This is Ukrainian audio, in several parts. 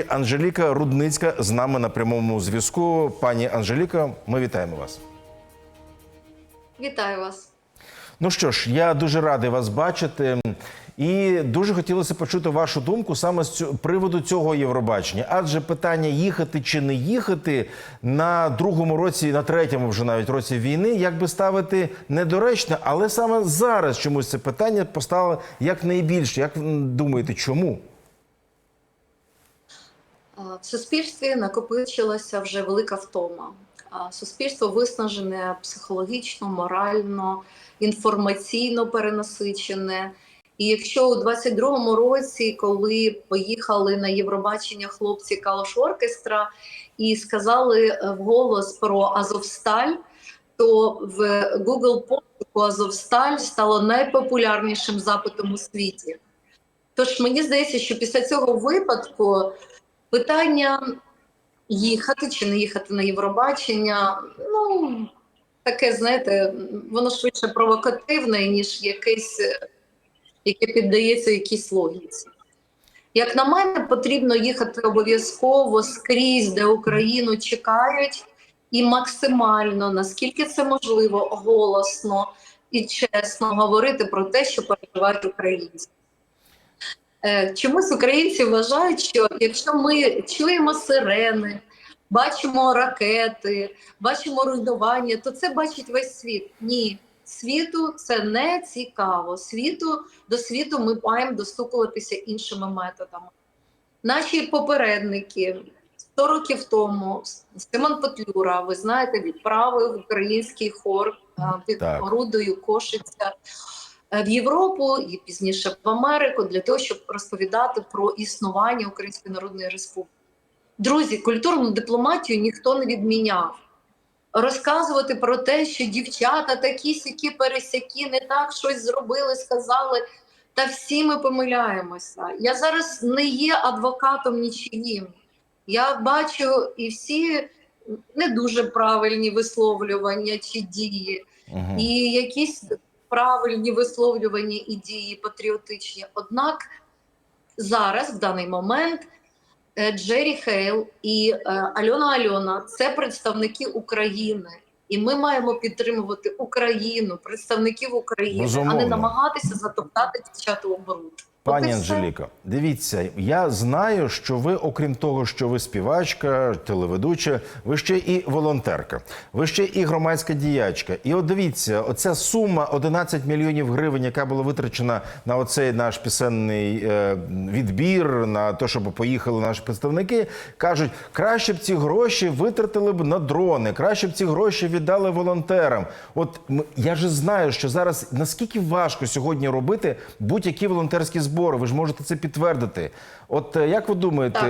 Анжеліка Рудницька з нами на прямому зв'язку. Пані Анжеліка, ми вітаємо вас. Вітаю вас. Ну що ж, я дуже радий вас бачити. І дуже хотілося почути вашу думку саме з цього приводу цього Євробачення. Адже питання їхати чи не їхати на другому році, на третьому вже навіть році війни, як би ставити недоречно, але саме зараз чомусь це питання поставили як найбільше. Як думаєте, чому? В суспільстві накопичилася вже велика втома. Суспільство виснажене психологічно, морально, інформаційно перенасичене. І якщо у 22-му році, коли поїхали на Євробачення хлопці Калош Оркестра і сказали е, вголос про Азовсталь, то в Google пошуку Азовсталь стало найпопулярнішим запитом у світі. Тож мені здається, що після цього випадку питання їхати чи не їхати на Євробачення, ну таке, знаєте, воно швидше провокативне, ніж якесь, яке піддається якійсь логіці. Як на мене, потрібно їхати обов'язково скрізь, де Україну чекають, і максимально, наскільки це можливо, голосно і чесно говорити про те, що переживають українці. Е, Чомусь українці вважають, що якщо ми чуємо сирени, бачимо ракети, бачимо руйнування, то це бачить весь світ. Ні, світу це не цікаво. Світу до світу ми маємо достукуватися іншими методами. Наші попередники 100 років тому Симон Петлюра, ви знаєте, відправив український хор під Так. орудою Кошиця е, в Європу і пізніше в Америку для того, щоб розповідати про існування Української Народної Республіки. Друзі, культурну дипломатію ніхто не відміняв. Розказувати про те, що дівчата такі сякі пересякі, не так щось зробили, сказали. Та всі ми помиляємося. Я зараз не є адвокатом нічиїм. Я бачу і всі не дуже правильні висловлювання чи дії Угу. і якісь правильні висловлювання і дії патріотичні. Однак зараз, в даний момент, е, Джері Хейл і е, Альона Альона це представники України. І ми маємо підтримувати Україну, представників України, а не намагатися затоптати дівчату у бруд. От Пані. Анжеліко, дивіться, я знаю, що ви, окрім того, що ви співачка, телеведуча, ви ще і волонтерка, ви ще і громадська діячка. І от дивіться, оця сума 11 мільйонів гривень, яка була витрачена на оцей наш пісенний е, відбір, на те, щоб поїхали наші представники, кажуть, краще б ці гроші витратили б на дрони, краще б ці гроші віддали волонтерам. От я ж знаю, що зараз наскільки важко сьогодні робити будь-які волонтерські збори. Ви ж можете це підтвердити. От е, як ви думаєте,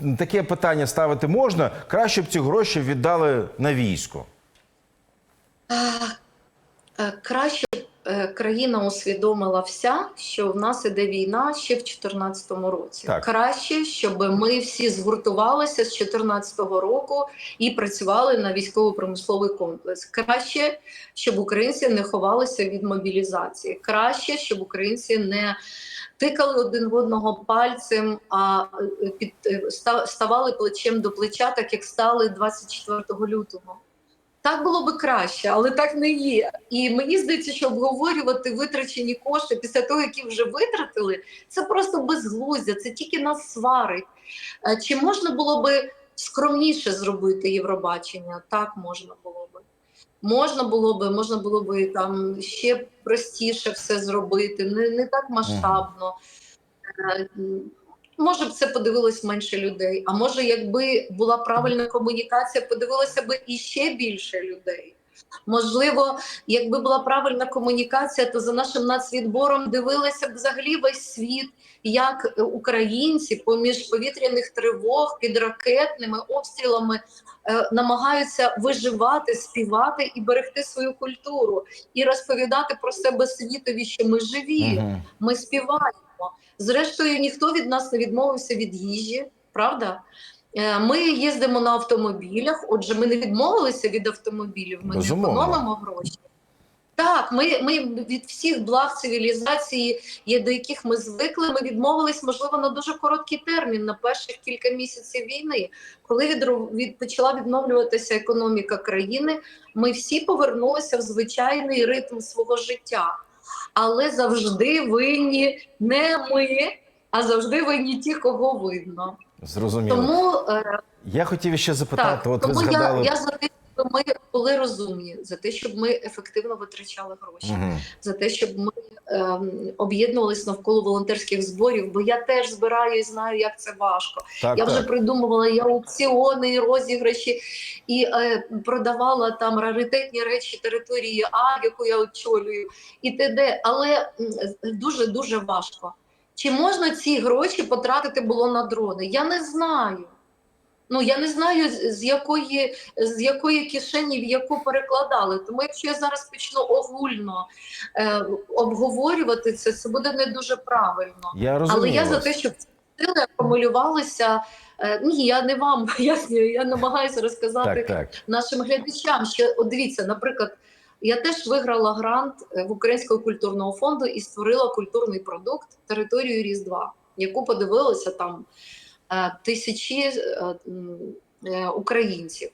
так. таке питання ставити можна? Краще б ці гроші віддали на військо. А, Краще е, країна усвідомила вся, що в нас іде війна ще в 2014 році. Так. Краще, щоб ми всі згуртувалися з 2014 року і працювали на військово-промисловий комплекс. Краще, щоб українці не ховалися від мобілізації. Краще, щоб українці не тикали один в одного пальцем, а е, під е, ставали плечем до плеча, так як стали 24 лютого. Так було би краще, але так не є. І мені здається, що обговорювати витрачені кошти після того, які вже витратили, це просто безглуздя, це тільки нас сварить. Е, Чи можна було би скромніше зробити Євробачення? Так можна було би. Можна було би, можна було би там ще простіше все зробити, не, не так масштабно. Може б це подивилось менше людей. А може, якби була правильна комунікація, подивилося б іще більше людей. Можливо, якби була правильна комунікація, то за нашим нацвідбором дивилися б взагалі весь світ, як українці поміж повітряних тривог під ракетними обстрілами е, намагаються виживати, співати і берегти свою культуру, і розповідати про себе світові, що ми живі ми співаємо. Зрештою, ніхто від нас не відмовився від їжі, правда? Е, Ми їздимо на автомобілях, отже, ми не відмовилися від автомобілів, ми Безумовно. не економимо гроші. Так, ми, ми від всіх благ цивілізації, є до яких ми звикли. Ми відмовились, можливо, на дуже короткий термін, на перших кілька місяців війни, коли від, від почала відновлюватися економіка країни. Ми всі повернулися в звичайний ритм свого життя, але завжди винні не ми, а завжди винні ті, кого видно. Зрозуміло. Тому е, Я хотів ще запитати, так, от ви згадали. я, я за щоб ми були розумні, за те, щоб ми ефективно витрачали гроші Мгм. за те, щоб ми ем, об'єднувалися навколо волонтерських зборів, бо я теж збираю і знаю, як це важко. Так, я вже так. придумувала і аукціони, і розіграші, і е, продавала там раритетні речі території А, яку я очолюю, і т.д. Але дуже дуже важко. Чи можна ці гроші потратити було на дрони? Я не знаю. Ну я не знаю з, якої з якої кишені в яку перекладали. Тому якщо я зараз почну огульно е, обговорювати це, це буде не дуже правильно. Я розумію. Але я за те, щоб сили акумулювалися. Е, ні, я не вам пояснюю, я намагаюся розказати Так, так. нашим глядачам. Що от дивіться, наприклад, я теж виграла грант е, в Українського культурного фонду і створила культурний продукт територію Різдва, яку подивилися там тисячі е, е, українців.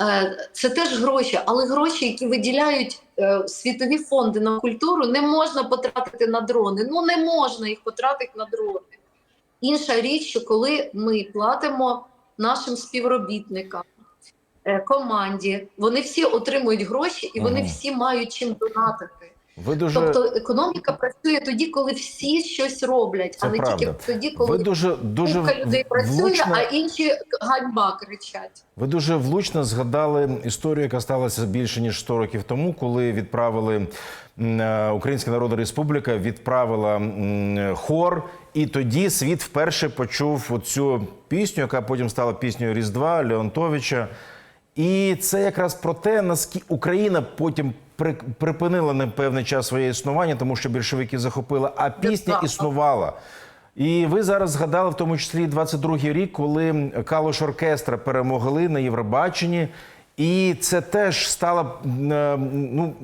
Е, Це теж гроші, але гроші, які виділяють е, світові фонди на культуру, не можна потратити на дрони. Ну не можна їх потратити на дрони. Інша річ, що коли ми платимо нашим співробітникам, е, команді, вони всі отримують гроші і вони всі мають чим донатити. Ви дуже Тобто економіка працює тоді, коли всі щось роблять, Це а не правда. тільки тоді, коли ви дуже дуже людей працює, влучно, а інші ганьба кричать. ви дуже влучно згадали історію, яка сталася більше ніж 100 років тому, коли відправили е, Українська Народна Республіка відправила хор, і тоді світ вперше почув оцю пісню, яка потім стала піснею Різдва Леонтовича. І це якраз про те, наскільки Україна потім припинила на певний час своє існування, тому що більшовики захопили, а пісня існувала. І ви зараз згадали в тому числі 22-й рік, коли Калош оркестра перемогли на Євробаченні. І це теж стало е, ну,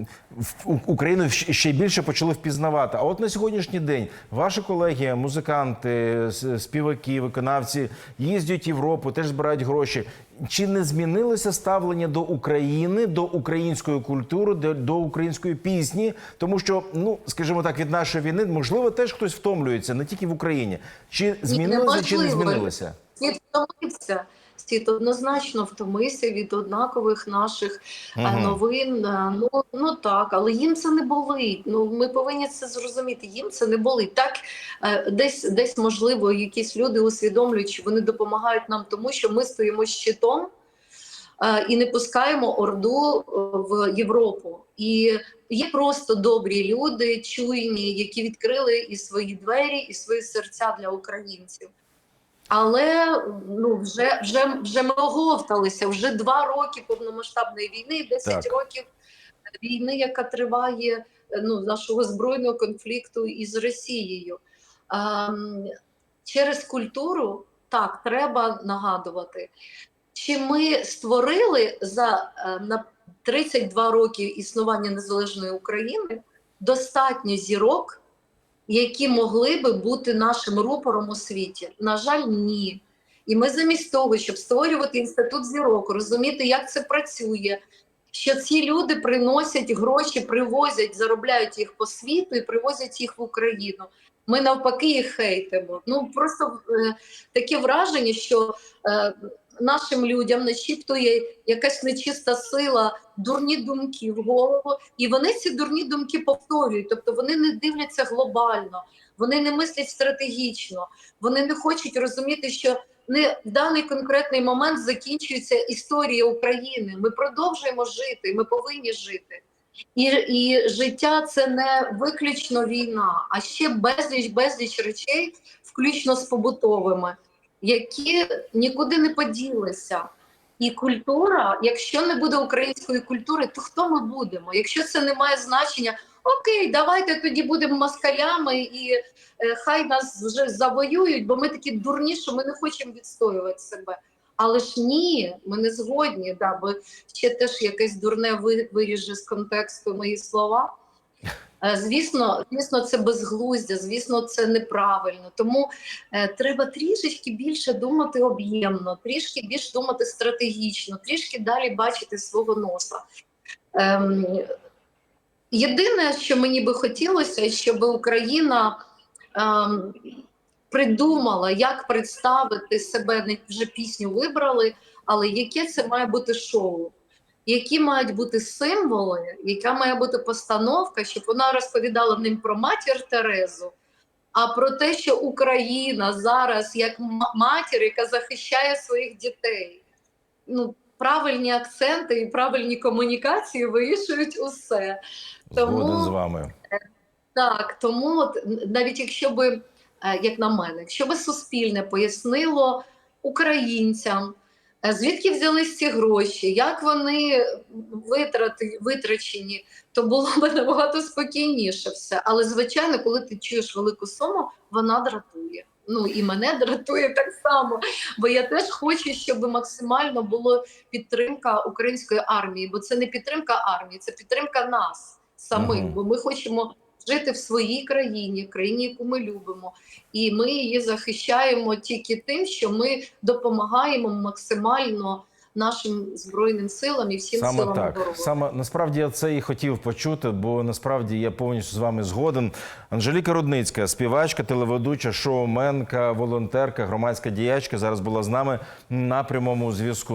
Україну ще більше почали впізнавати. А от на сьогоднішній день ваші колеги, музиканти, співаки, виконавці їздять в Європу, теж збирають гроші. Чи не змінилося ставлення до України, до української культури, до, української пісні? Тому що, ну скажімо так, від нашої війни можливо теж хтось втомлюється, не тільки в Україні. Чи змінилося, чи не змінилося? Світ втомився. Світ однозначно втомився від однакових наших Мгм. новин. Е, Ну ну так, але їм це не болить. Ну ми повинні це зрозуміти. Їм це не болить. Так е, десь десь можливо якісь люди усвідомлюють, що вони допомагають нам, тому що ми стоїмо щитом. І не пускаємо орду в Європу, і є просто добрі люди, чуйні, які відкрили і свої двері, і свої серця для українців. Але ну вже вже вже ми оговталися. Вже два роки повномасштабної війни, 10 Так. років війни, яка триває ну нашого збройного конфлікту із Росією. Ем, через культуру так треба нагадувати. Чи ми створили за е, на 32 роки існування незалежної України достатньо зірок, які могли би бути нашим рупором у світі? На жаль, ні. І ми замість того, щоб створювати інститут зірок, розуміти, як це працює, що ці люди приносять гроші, привозять, заробляють їх по світу і привозять їх в Україну. Ми навпаки їх хейтимо. Ну просто е, таке враження, що е, нашим людям нашіптує якась нечиста сила, дурні думки в голову, і вони ці дурні думки повторюють. Тобто вони не дивляться глобально, вони не мислять стратегічно, вони не хочуть розуміти, що не в даний конкретний момент закінчується історія України. Ми продовжуємо жити, ми повинні жити. І, і життя це не виключно війна, а ще безліч безліч речей, включно з побутовими, які нікуди не поділися. І культура, якщо не буде української культури, то хто ми будемо? Якщо це не має значення, окей, давайте тоді будемо москалями і е, хай нас вже завоюють, бо ми такі дурні, що ми не хочемо відстоювати себе. Але ж ні, ми не згодні, да, бо ще теж якесь дурне ви- виріже з контексту мої слова. Е, Звісно, звісно, це безглуздя, звісно, це неправильно. Тому е, треба трішечки більше думати об'ємно, трішки більше думати стратегічно, трішки далі бачити свого носа. Ем, єдине, що мені би хотілося, щоб Україна ем, придумала, як представити себе, не вже пісню вибрали, але яке це має бути шоу. Які мають бути символи, яка має бути постановка, щоб вона розповідала ним про матір Терезу, а про те, що Україна зараз як матір, яка захищає своїх дітей. Ну, правильні акценти і правильні комунікації вирішують усе. Тому- Згоден з вами. Так, тому от, навіть якщо би, е, як на мене, якщо би суспільне пояснило українцям, е, звідки взялись ці гроші, як вони витрати, витрачені, то було б набагато спокійніше все. Але звичайно, коли ти чуєш велику суму, вона дратує. Ну і мене дратує так само. Бо я теж хочу, щоб максимально було підтримка української армії, бо це не підтримка армії, це підтримка нас самих. Бо ми хочемо жити в своїй країні, країні, яку ми любимо, і ми її захищаємо тільки тим, що ми допомагаємо максимально нашим збройним силам і всім Саме силам так. оборони. Саме насправді я це і хотів почути, бо насправді я повністю з вами згоден. Анжеліка Рудницька, співачка, телеведуча, шоуменка, волонтерка, громадська діячка зараз була з нами на прямому зв'язку.